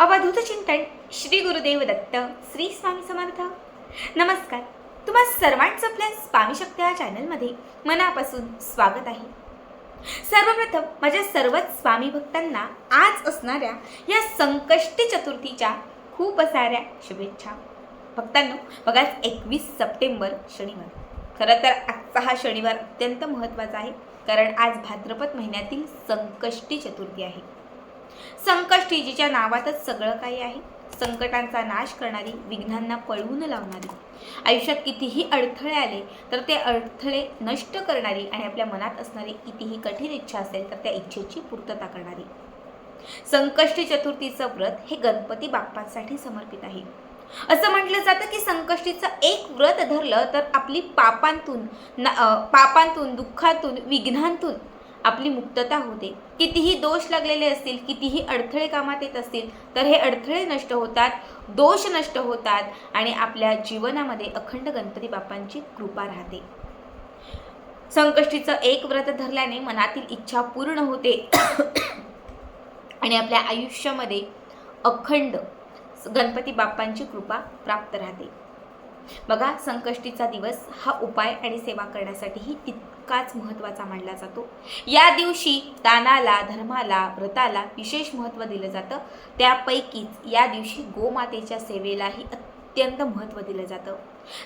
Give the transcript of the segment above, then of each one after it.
अवधूत चिंतन श्री गुरुदेव दत्त श्री स्वामी समर्थ. नमस्कार. तुम्हा सर्वांचं आपल्या स्वामी शक्ती या चॅनलमध्ये मनापासून स्वागत आहे. सर्वप्रथम माझ्या सर्वच स्वामी भक्तांना आज असणाऱ्या या संकष्टी चतुर्थीच्या खूप साऱ्या शुभेच्छा. भक्तांनो बघा एकवीस सप्टेंबर शनिवार. खरं तर आजचा हा शनिवार अत्यंत महत्त्वाचा आहे कारण आज भाद्रपद महिन्यातील संकष्टी चतुर्थी आहे. संकष्टी जिच्या नावातच सगळं काही आहे. संकटांचा नाश करणारी विघ्नांना पळवून लावणारी. आयुष्यात कितीही अडथळे आले तर ते अडथळे नष्ट करणारी आणि आपल्या मनात असणारी कितीही कठीण इच्छा असेल तर त्या इच्छेची पूर्तता करणारी. संकष्टी चतुर्थीचं व्रत हे गणपती बाप्पांसाठी समर्पित आहे. असं म्हटलं जातं की संकष्टीचं एक व्रत धरलं तर आपली पापांतून ना पापांतून दुःखातून विघ्नांतून आपली मुक्तता होते. कितीही दोष लागलेले असतील कितीही अडथळे कामात येत असतील तर हे अडथळे नष्ट होतात दोष नष्ट होतात आणि आपल्या जीवनामध्ये अखंड गणपती बाप्पांची कृपा राहते. संकष्टीचं एक व्रत धरल्याने मनातील इच्छा पूर्ण होते. आणि आपल्या आयुष्यामध्ये अखंड गणपती बाप्पांची कृपा प्राप्त राहते. बघा संकष्टीचा दिवस हा उपाय आणि सेवा करण्यासाठीही तितकाच महत्त्वाचा मानला जातो. या दिवशी दानाला धर्माला व्रताला विशेष महत्त्व दिलं जातं. त्यापैकीच या दिवशी गोमातेच्या सेवेलाही अत्यंत महत्त्व दिलं जातं.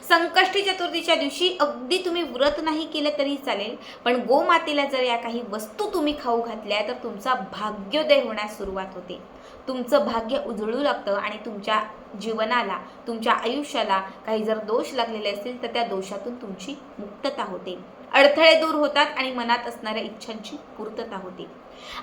संकष्टी चतुर्थीच्या दिवशी अगदी तुम्ही व्रत नाही केलं तरी चालेल पण गोमातेला जर या काही वस्तू तुम्ही खाऊ घातल्या तर तुमचा भाग्योदय होण्यास सुरुवात होते. तुमचं भाग्य उजळू लागतं आणि तुमच्या जीवनाला तुमच्या आयुष्याला काही जर दोष लागलेले असतील तर त्या दोषातून तुमची मुक्तता होते. अडथळे दूर होतात आणि मनात असणाऱ्या इच्छांची पूर्तता होते.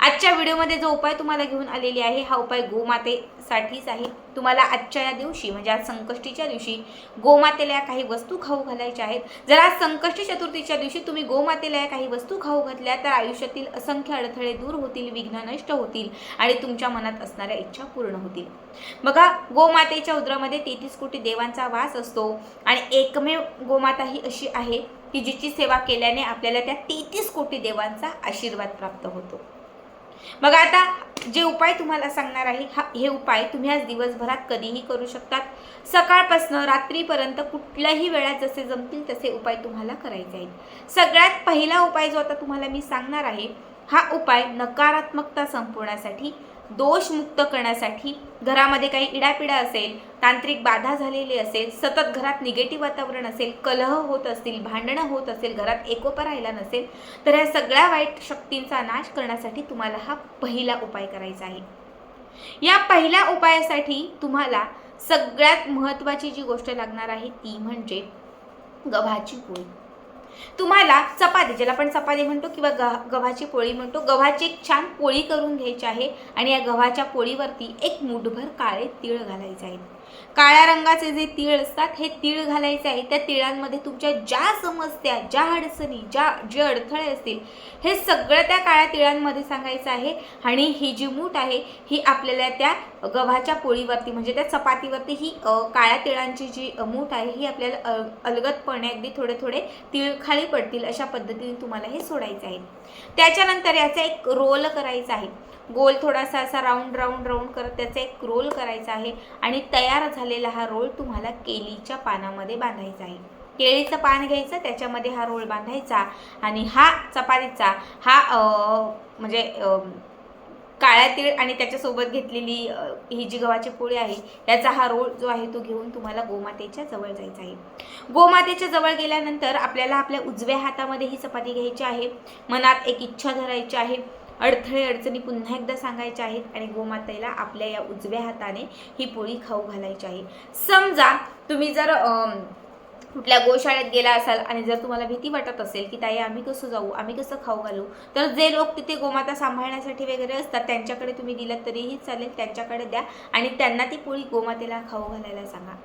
आजच्या व्हिडिओमध्ये जो उपाय तुम्हाला घेऊन आलेली आहे हा उपाय गोमातेसाठीच आहे. तुम्हाला आजच्या या दिवशी म्हणजे आज संकष्टीच्या दिवशी गोमातेला या काही वस्तू खाऊ घालायच्या आहेत. जर आज संकष्टी चतुर्थीच्या दिवशी तुम्ही गोमातेला या काही वस्तू खाऊ घातल्या तर आयुष्यातील असंख्य अडथळे दूर होतील विघ्न नष्ट होतील आणि तुमच्या मनात असणाऱ्या इच्छा पूर्ण होतील. बघा गोमातेच्या उदरामध्ये तेहतीस कोटी देवांचा वास असतो आणि एकमेव गोमाता ही अशी आहे की जिची सेवा केल्याने आपल्याला त्या तेहतीस कोटी देवांचा आशीर्वाद प्राप्त होतो. मग आता जे उपाय तुम्हाला सांगणार आहे हा हे उपाय तुम्ही आज दिवसभरात कधीही करू शकतात. सकाळपासनं रात्रीपर्यंत कुठल्याही वेळात जसे जमतील तसे उपाय तुम्हाला करायचे आहेत. सगळ्यात पहिला उपाय जो आता तुम्हाला मी सांगणार आहे हा उपाय नकारात्मकता संपवण्यासाठी दोषमुक्त करण्यासाठी घरामध्ये काही इडापिडा असेल तांत्रिक बाधा झालेली असेल सतत घरात निगेटिव्ह वातावरण असेल कलह होत असतील भांडणं होत असेल घरात एकोपा राहिला नसेल तर ह्या सगळ्या वाईट शक्तींचा नाश करण्यासाठी तुम्हाला हा पहिला उपाय करायचा आहे. या पहिल्या उपायासाठी तुम्हाला सगळ्यात महत्त्वाची जी गोष्ट लागणार आहे ती म्हणजे गव्हाची पोळी. तुम्हाला चपाती ज्याला आपण चपाती म्हणतो किंवा ग गव्हाची पोळी म्हणतो गव्हाची एक छान पोळी करून घ्यायची आहे आणि या गव्हाच्या पोळीवरती एक मुठभर काळे तीळ घालायचे आहेत. काळ्या रंगाचे जे तीळ असतात हे तीळ घालायचे आहे. त्या तिळांमध्ये तुमच्या ज्या समस्या ज्या अडचणी ज्या जे अडथळे असतील हे सगळं त्या काळ्या तिळांमध्ये सांगायचं आहे. आणि ही जी मूठ आहे ही आपल्याला त्या गव्हाच्या पोळीवरती म्हणजे त्या चपातीवरती ही काळ्या तिळांची जी मूठ आहे ही आपल्याला अलगतपणे अलगदपणे अगदी थोडे थोडे तीळ खाली पडतील अशा पद्धतीने तुम्हाला हे सोडायचं आहे. त्याच्यानंतर याचा एक रोल करायचा आहे. गोल थोडासा असा राऊंड राऊंड राऊंड करत त्याचा एक रोल करायचा आहे. आणि तयार झालेला हा रोल तुम्हाला केळीच्या पानामध्ये बांधायचा आहे. केळीचं पान घ्यायचं त्याच्यामध्ये हा रोल बांधायचा. आणि हा चपातीचा हा म्हणजे काळ्या तीळ आणि त्याच्यासोबत घेतलेली ही जी गव्हाची पोळी आहे याचा हा रोल जो आहे तो घेऊन तुम्हाला गोमातेच्या जवळ जायचा आहे. गोमातेच्या जवळ गेल्यानंतर आपल्याला आपल्या उजव्या हातामध्ये ही चपाती घ्यायची आहे. मनात एक इच्छा धरायची आहे. अडथळे अडचणी पुन्हा एकदा सांगायच्या आहेत आणि गोमातेला आपल्या या उजव्या हाताने ही पोळी खाऊ घालायची आहे. समजा तुम्ही जर कुठल्या गोशाळेत गेला असाल आणि जर तुम्हाला भीती वाटत असेल की ताई आम्ही कसं जाऊ आम्ही कसं खाऊ घालू तर जे लोक तिथे गोमाता सांभाळण्यासाठी वगैरे असतात त्यांच्याकडे तुम्ही दिलं तरीही चालेल त्यांच्याकडे द्या आणि त्यांना ती पोळी गोमातेला खाऊ घालायला सांगा.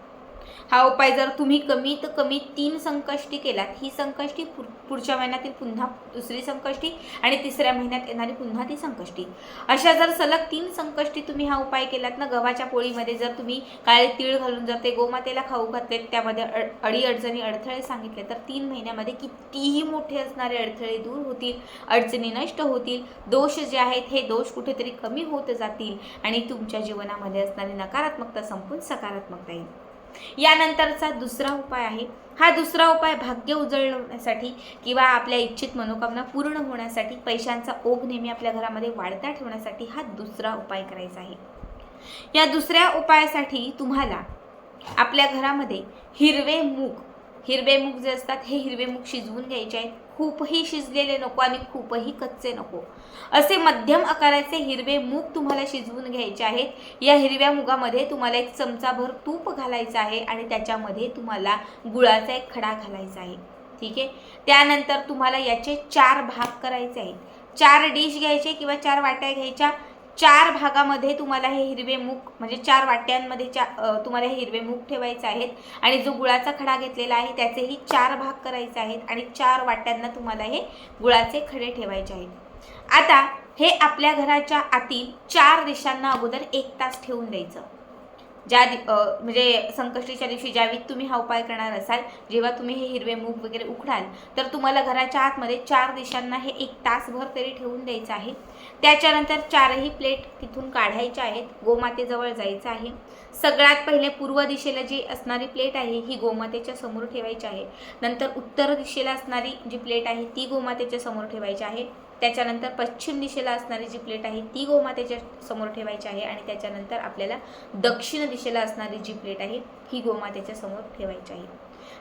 हा उपाय जर तुम्ही कमीत कमी तीन संकष्टी केलात. ही संकष्टी पुढच्या महिन्यातील पुन्हा दुसरी संकष्टी आणि तिसऱ्या महिन्यात येणारी पुन्हा ती संकष्टी. अशा जर सलग तीन संकष्टी तुम्ही हा उपाय केलात ना गव्हाच्या पोळीमध्ये जर तुम्ही काळे तीळ घालून जर ते गोमातेला खाऊ घातलेत त्यामध्ये अडी अडचणी अडथळे सांगितले तर तीन महिन्यामध्ये कितीही मोठे असणारे अडथळे दूर होतील अडचणी नष्ट होतील दोष जे आहेत हे दोष कुठेतरी कमी होत जातील आणि तुमच्या जीवनामध्ये असणारी नकारात्मकता संपून सकारात्मकता येईल. यानंतरचा दुसरा उपाय आहे. हा दुसरा उपाय भाग्य उजळवण्यासाठी किंवा आपल्या इच्छित मनोकामना पूर्ण होण्यासाठी पैशांचा ओघ नेहमी आपल्या घरामध्ये वाढता ठेवण्यासाठी हा दुसरा उपाय करायचा आहे. या दुसऱ्या उपायासाठी तुम्हाला आपल्या घरामध्ये हिरवे मूग हिरवे मूग जे असतात हे हिरवे मूग शिजवून घ्यायचे आहेत. खूपही शिजलेले नको आणि खूपही कच्चे नको. असे मध्यम आकाराचे हिरवे मूग तुम्हाला शिजवून घ्यायचे आहेत. या हिरव्या मुगामध्ये तुम्हाला एक चमचाभर तूप घालायचं आहे आणि त्याच्यामध्ये तुम्हाला गुळाचा एक खडा घालायचा आहे. ठीक आहे? त्यानंतर तुम्हाला याचे चार भाग करायचे आहेत. चार डिश घ्यायचे किंवा चार वाट्या घ्यायच्या. चार भागामध्ये तुम्हाला हे हिरवे मूग म्हणजे चार वाट्यांमध्ये चा तुम्हाला हे हिरवे मूग ठेवायचे आहेत. आणि जो गुळाचा खडा घेतलेला आहे त्याचेही चार भाग करायचे आहेत आणि चार वाट्यांना तुम्हाला हे गुळाचे खडे ठेवायचे आहेत. आता हे आपल्या घराच्या आतील चार दिशांना अगोदर एक तास ठेवून द्यायचं. ज्या दि म्हणजे संकष्टीच्या दिवशी ज्यावेळी तुम्ही हा उपाय करणार असाल जेव्हा तुम्ही हे हिरवे मूग वगैरे उखडाल तर तुम्हाला घराच्या आतमध्ये चार दिशांना हे एक तासभर तरी ठेवून द्यायचं आहे. त्याच्यानंतर चारही प्लेट तिथून काढायच्या आहेत गोमातेजवळ जायचं आहे. सगळ्यात पहिले पूर्व दिशेला जी असणारी प्लेट आहे ही गोमातेच्या समोर ठेवायची आहे. नंतर उत्तर दिशेला असणारी जी प्लेट आहे ती गोमातेच्या समोर ठेवायची आहे. त्याच्यानंतर पश्चिम दिशेला असणारी जी प्लेट आहे ती गोमातेच्या समोर ठेवायची आहे आणि त्याच्यानंतर आपल्याला दक्षिण दिशेला असणारी जी प्लेट आहे ही गोमातेच्या समोर ठेवायची आहे.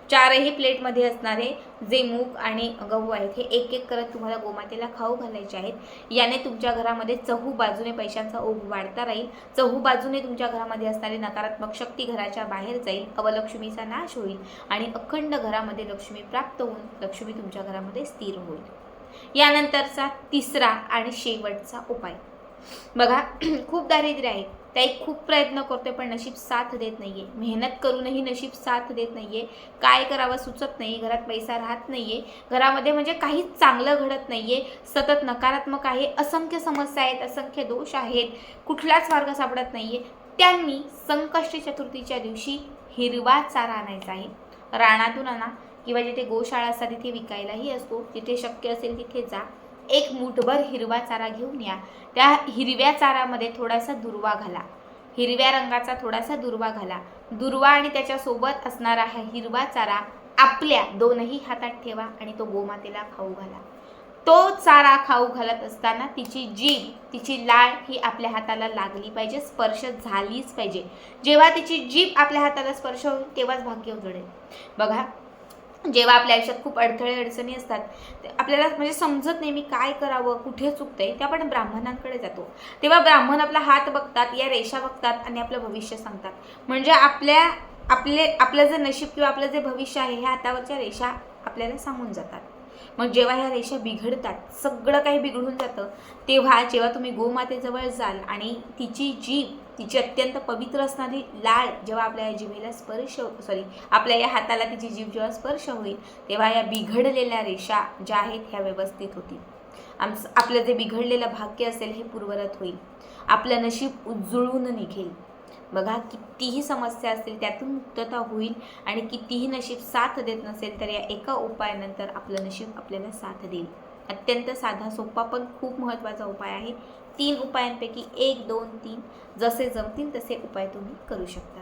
चारही प्लेटमध्ये असणारे जे मूग आणि गहू आहेत हे एक एक करत तुम्हाला गोमातेला खाऊ घालायचे आहेत. याने तुमच्या घरामध्ये चहू बाजूने पैशांचा ओघ वाढता राहील. चहू बाजूने तुमच्या घरामध्ये असणारी नकारात्मक शक्ती घराच्या बाहेर जाईल अवलक्ष्मीचा नाश होईल आणि अखंड घरामध्ये लक्ष्मी प्राप्त होऊन लक्ष्मी तुमच्या घरामध्ये स्थिर होईल. यानंतरचा तिसरा आणि शेवटचा उपाय. बघा खूप दारिद्र्य आहे. ताई खूप प्रयत्न करतोय पण नशीब साथ देत नाहीये. मेहनत करूनही नशीब साथ देत नाहीये. काय करावं सुचत नाही घरात पैसा राहत नाहीये. घरामध्ये म्हणजे काहीच चांगलं घडत नाहीये. सतत नकारात्मक आहे. असंख्य समस्या आहेत. असंख्य दोष आहेत. कुठलाच मार्ग सापडत नाहीये. त्यांनी संकष्टी चतुर्थीच्या दिवशी हिरवा चारा आणायचा आहे. रानातून आणा. किंवा जिथे गोशाळा असतात तिथे विकायलाही असतो जिथे शक्य असेल तिथे जा. एक मुठभर हिरवा चारा घेऊन या. त्या हिरव्या चारामध्ये थोडासा दुर्वा घाला. हिरव्या रंगाचा थोडासा दुर्वा घाला. दुर्वा आणि त्याच्यासोबत असणारा हा हिरवा चारा आपल्या दोनही हातात ठेवा आणि तो गोमातेला खाऊ घाला. तो चारा खाऊ घालत असताना तिची जीभ तिची लाळ ही आपल्या हाताला लागली पाहिजे स्पर्श झालीच पाहिजे. जेव्हा तिची जीभ आपल्या हाताला स्पर्श होईल तेव्हाच भाग्य उजळेल. बघा जेव्हा आपल्या आयुष्यात खूप अडथळे अडचणी असतात ते आपल्याला म्हणजे समजत नाही मी काय करावं कुठे चुकतंय ते आपण ब्राह्मणांकडे जातो. तेव्हा ब्राह्मण आपला हात बघतात या रेषा बघतात आणि आपलं भविष्य सांगतात. म्हणजे आपल्या आपले आपलं जे नशीब किंवा आपलं जे भविष्य आहे ह्या हातावरच्या रेषा आपल्याला सांगून जातात. मग जेव्हा ह्या रेषा बिघडतात सगळं काही बिघडून जातं तेव्हा जेव्हा तुम्ही गोमातेजवळ जाल आणि तिची जीभ तिची अत्यंत पवित्र असणारी लाळ जेव्हा आपल्या या जिभेला स्पर्श सॉरी आपल्या या हाताला तिची जीभ जेव्हा स्पर्श होईल तेव्हा या बिघडलेल्या रेषा ज्या आहेत ह्या व्यवस्थित होतील. आमचं आपलं जे बिघडलेलं भाग्य असेल हे पूर्वरत होईल. आपलं नशीब उजळून निघेल. बघा कितीही समस्या असतील त्यातून मुक्तता होईल आणि कितीही नशीब साथ देत नसेल तर या एका उपायानंतर आपलं नशीब आपल्याला साथ देईल. अत्यंत साधा सोपा पण खूप महत्त्वाचा उपाय आहे तीन उपायांपैकी एक दोन तीन जसे जमतील तसे उपाय तुम्ही करू शकता.